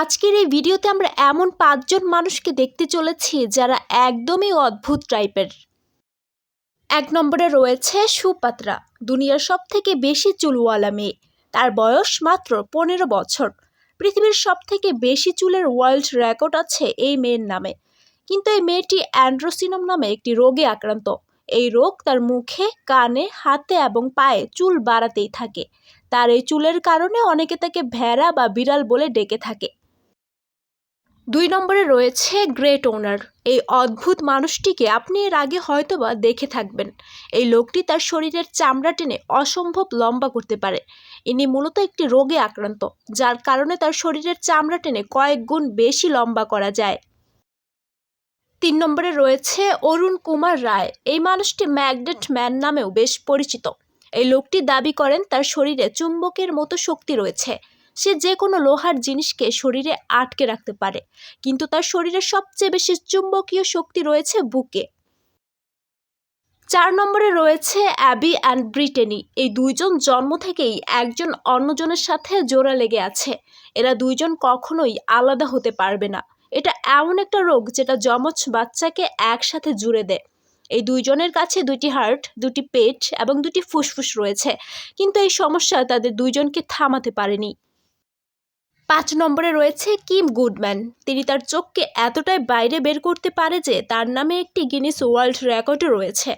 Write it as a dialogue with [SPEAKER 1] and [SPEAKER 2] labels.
[SPEAKER 1] আজকের এই ভিডিওতে আমরা এমন পাঁচজন মানুষকে দেখতে চলেছি যারা একদমই অদ্ভুত টাইপের। এক নম্বরে রয়েছে সুপাত্রা, দুনিয়ার সব থেকে বেশি চুলওয়ালা মেয়ে। তার বয়স মাত্র পনেরো বছর। পৃথিবীর সব থেকে বেশি চুলের ওয়ার্ল্ড রেকর্ড আছে এই মেয়ের নামে। কিন্তু এই মেয়েটি অ্যান্ড্রোসিনম নামে একটি রোগে আক্রান্ত। এই রোগ তার মুখে, কানে, হাতে এবং পায়ে চুল বাড়াতেই থাকে। তার এই চুলের কারণে অনেকে তাকে ভেড়া বা বিড়াল বলে ডেকে থাকে। দুই নম্বরে রয়েছে গ্রেট ওনার এই অদ্ভুত মানুষটিকে আপনি এর আগে হয়তোবা দেখে থাকবেন। এই লোকটি তার শরীরের চামড়া টেনে অসম্ভব লম্বা করতে পারে। ইনি মূলত একটি রোগে আক্রান্ত, যার কারণে তার শরীরের চামড়া টেনে কয়েক গুণ বেশি লম্বা করা যায়। তিন নম্বরে রয়েছে অরুণ কুমার রায়, এই মানুষটি ম্যাগনেট ম্যান নামেও বেশ পরিচিত। এই লোকটি দাবি করেন তার শরীরে চুম্বকের মতো শক্তি রয়েছে। সে যে কোনো লোহার জিনিসকে শরীরে আটকে রাখতে পারে, কিন্তু তার শরীরে সবচেয়ে বেশি চুম্বকীয় শক্তি রয়েছে বুকে। চার নম্বরে রয়েছে অ্যাবি অ্যান্ড ব্রিটেনি। এই দুইজন জন্ম থেকেই একজন অন্যজনের সাথে জোড়া লেগে আছে। এরা দুইজন কখনোই আলাদা হতে পারবে না। এটা এমন একটা রোগ যেটা যমজ বাচ্চাকে একসাথে জুড়ে দেয়। এই দুইজনের কাছে দুটি হার্ট, দুটি পেট এবং দুটি ফুসফুস রয়েছে, কিন্তু এই সমস্যা তাদের দুইজনকে থামাতে পারেনি। পাঁচ নম্বরে রয়েছে কিম গুডম্যান। তিনি তার চোখকে এতটাই বাইরে বের করতে পারে যে তার নামে একটি গিনিস ওয়ার্ল্ড রেকর্ডও রয়েছে।